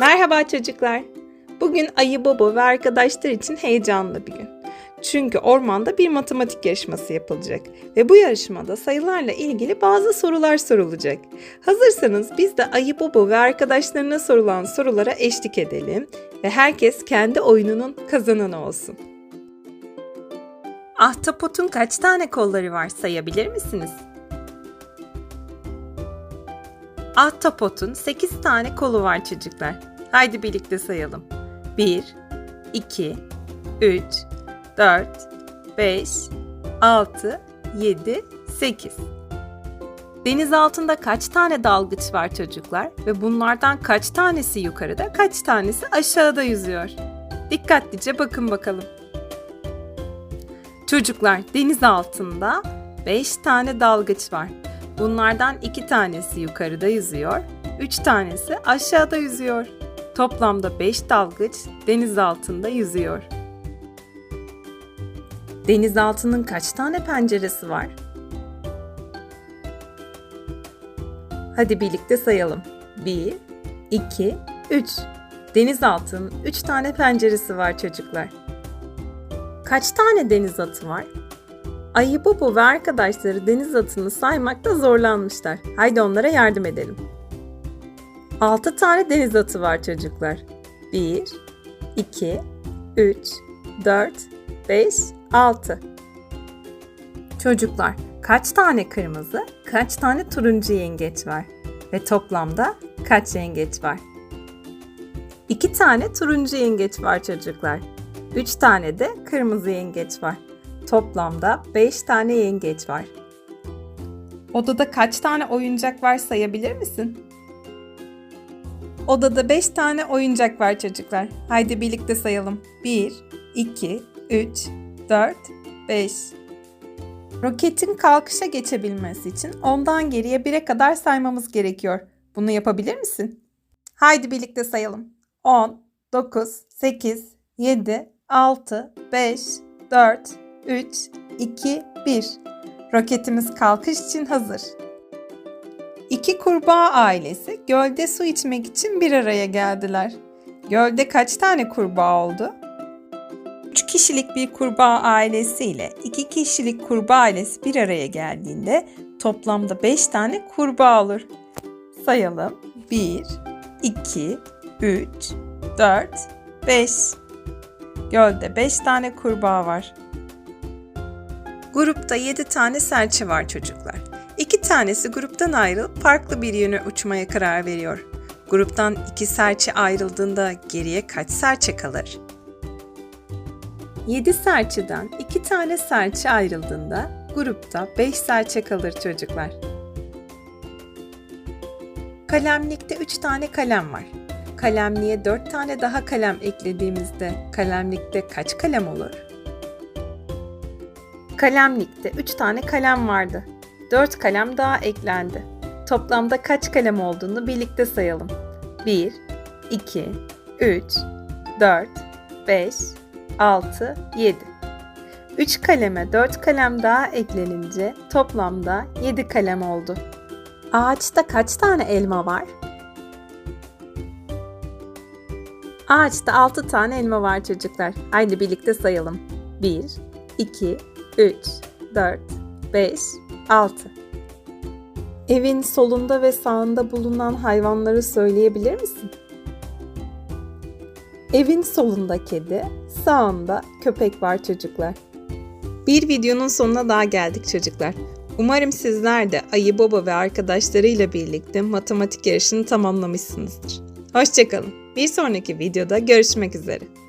Merhaba çocuklar. Bugün Ayı Baba ve arkadaşlar için heyecanlı bir gün. Çünkü ormanda bir matematik yarışması yapılacak ve bu yarışmada sayılarla ilgili bazı sorular sorulacak. Hazırsanız biz de Ayı Baba ve arkadaşlarına sorulan sorulara eşlik edelim ve herkes kendi oyununun kazananı olsun. Ahtapotun kaç tane kolları var sayabilir misiniz? Ahtapotun 8 tane kolu var çocuklar. Haydi birlikte sayalım. 1, 2, 3, 4, 5, 6, 7, 8. Deniz altında kaç tane dalgıç var çocuklar ve bunlardan kaç tanesi yukarıda, kaç tanesi aşağıda yüzüyor? Dikkatlice bakın bakalım. Çocuklar deniz altında 5 tane dalgıç var. Bunlardan 2 tanesi yukarıda yüzüyor, 3 tanesi aşağıda yüzüyor. Toplamda 5 dalgıç deniz altında yüzüyor. Denizaltının kaç tane penceresi var? Hadi birlikte sayalım. 1, 2, 3. Denizaltının 3 tane penceresi var çocuklar. Kaç tane deniz atı var? Ayı Bobo ve arkadaşları deniz atını saymakta zorlanmışlar. Haydi onlara yardım edelim. 6 tane deniz atı var çocuklar. 1, 2, 3, 4, 5, 6. Çocuklar, kaç tane kırmızı, kaç tane turuncu yengeç var? Ve toplamda kaç yengeç var? 2 tane turuncu yengeç var çocuklar. 3 tane de kırmızı yengeç var. Toplamda 5 tane yengeç var. Odada kaç tane oyuncak var sayabilir misin? Odada 5 tane oyuncak var çocuklar. Haydi birlikte sayalım. 1, 2, 3, 4, 5. Roketin kalkışa geçebilmesi için ondan geriye 1'e kadar saymamız gerekiyor. Bunu yapabilir misin? Haydi birlikte sayalım. 10, 9, 8, 7, 6, 5, 4, 3, 2, 1. Roketimiz kalkış için hazır. İki kurbağa ailesi gölde su içmek için bir araya geldiler. Gölde kaç tane kurbağa oldu? 3 kişilik bir kurbağa ailesi ile 2 kişilik kurbağa ailesi bir araya geldiğinde toplamda 5 tane kurbağa olur. Sayalım. 1, 2, 3, 4, 5. Gölde 5 tane kurbağa var. Grupta 7 tane serçe var çocuklar. İki tanesi gruptan ayrılıp farklı bir yöne uçmaya karar veriyor. Gruptan iki serçe ayrıldığında geriye kaç serçe kalır? 7 serçeden 2 tane serçe ayrıldığında grupta 5 serçe kalır çocuklar. Kalemlikte 3 tane kalem var. Kalemliğe 4 tane daha kalem eklediğimizde kalemlikte kaç kalem olur? Kalemlikte 3 tane kalem vardı. 4 kalem daha eklendi. Toplamda kaç kalem olduğunu birlikte sayalım. 1, 2, 3, 4, 5, 6, 7. 3 kaleme 4 kalem daha eklenince toplamda 7 kalem oldu. Ağaçta kaç tane elma var? Ağaçta 6 tane elma var çocuklar. Haydi birlikte sayalım. 1, 2, 3, 4, 5, 6. Evin solunda ve sağında bulunan hayvanları söyleyebilir misin? Evin solunda kedi, sağında köpek var çocuklar. Bir videonun sonuna daha geldik çocuklar. Umarım sizler de Ayı Baba ve arkadaşlarıyla birlikte matematik yarışını tamamlamışsınızdır. Hoşçakalın. Bir sonraki videoda görüşmek üzere.